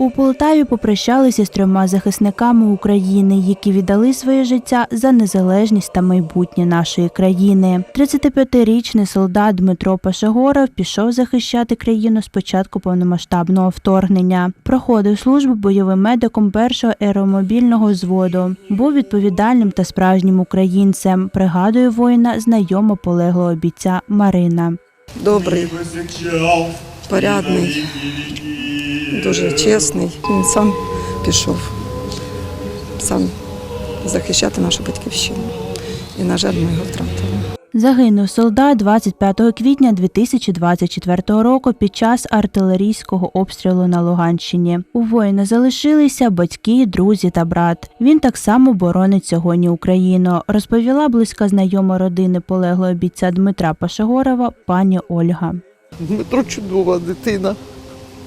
У Полтаві попрощалися з трьома захисниками України, які віддали своє життя за незалежність та майбутнє нашої країни. 35-річний солдат Дмитро Пашагоров пішов захищати країну з початку повномасштабного вторгнення. Проходив службу бойовим медиком першого аеромобільного взводу. Був відповідальним та справжнім українцем. Пригадує воїна знайома полеглого бійця Марина. добрий, порядний, дуже чесний. Він сам пішов сам захищати нашу батьківщину. І, на жаль, ми його втратили. Загинув солдат 25 квітня 2024 року під час артилерійського обстрілу на Луганщині. У воїна залишилися батьки, друзі та брат. Він так само боронить сьогодні Україну, розповіла близька знайома родини полеглого бійця Дмитра Пашагорова пані Ольга. Дмитро чудова дитина,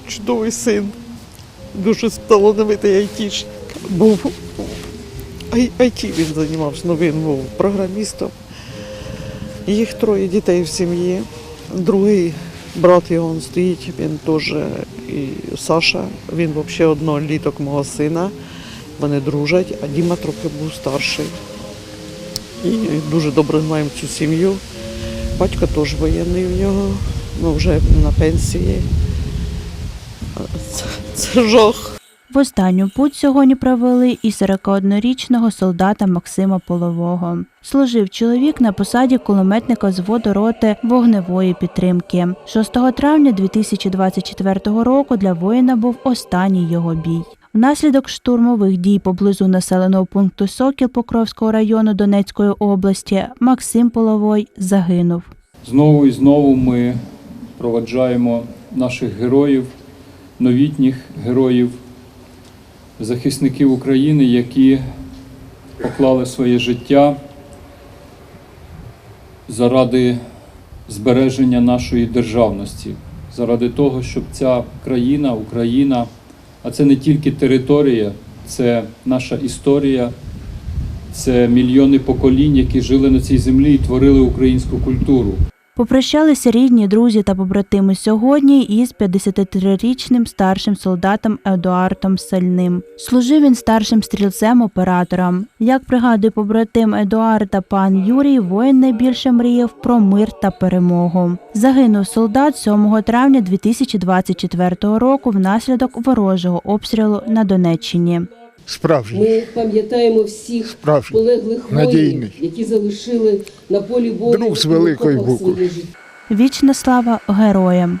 чудовий син, дуже талановитий айтішник. Був ай- айті він займався, ну він був програмістом. Їх троє дітей в сім'ї. Другий брат його стоїть, він теж і Саша, він взагалі одноліток мого сина. Вони дружать, а Діма трохи був старший. І дуже добре знаємо цю сім'ю. Батько теж воєнний в нього, ну вже на пенсії. Це, жах. В останню путь сьогодні провели і 41-річного солдата Максима Полового. Служив чоловік на посаді кулеметника взводу роти вогневої підтримки. 6 травня 2024 року для воїна був останній його бій. Внаслідок штурмових дій поблизу населеного пункту Сокіл Покровського району Донецької області Максим Половой загинув. Знову і знову ми проваджаємо наших героїв, новітніх героїв, захисників України, які поклали своє життя заради збереження нашої державності, заради того, щоб ця країна, Україна, а це не тільки територія, це наша історія, це мільйони поколінь, які жили на цій землі і творили українську культуру. Попрощалися рідні, друзі та побратими сьогодні із 53-річним старшим солдатом Едуардом Сальним. Служив він старшим стрільцем-оператором. Як пригадує побратим Едуарда пан Юрій, воїн найбільше мріяв про мир та перемогу. Загинув солдат 7 травня 2024 року внаслідок ворожого обстрілу на Донеччині. Справжній, Ми пам'ятаємо всіх справжній. полеглих воїнів, які залишили на полі бою Друг з великої букви. Вічна слава героям!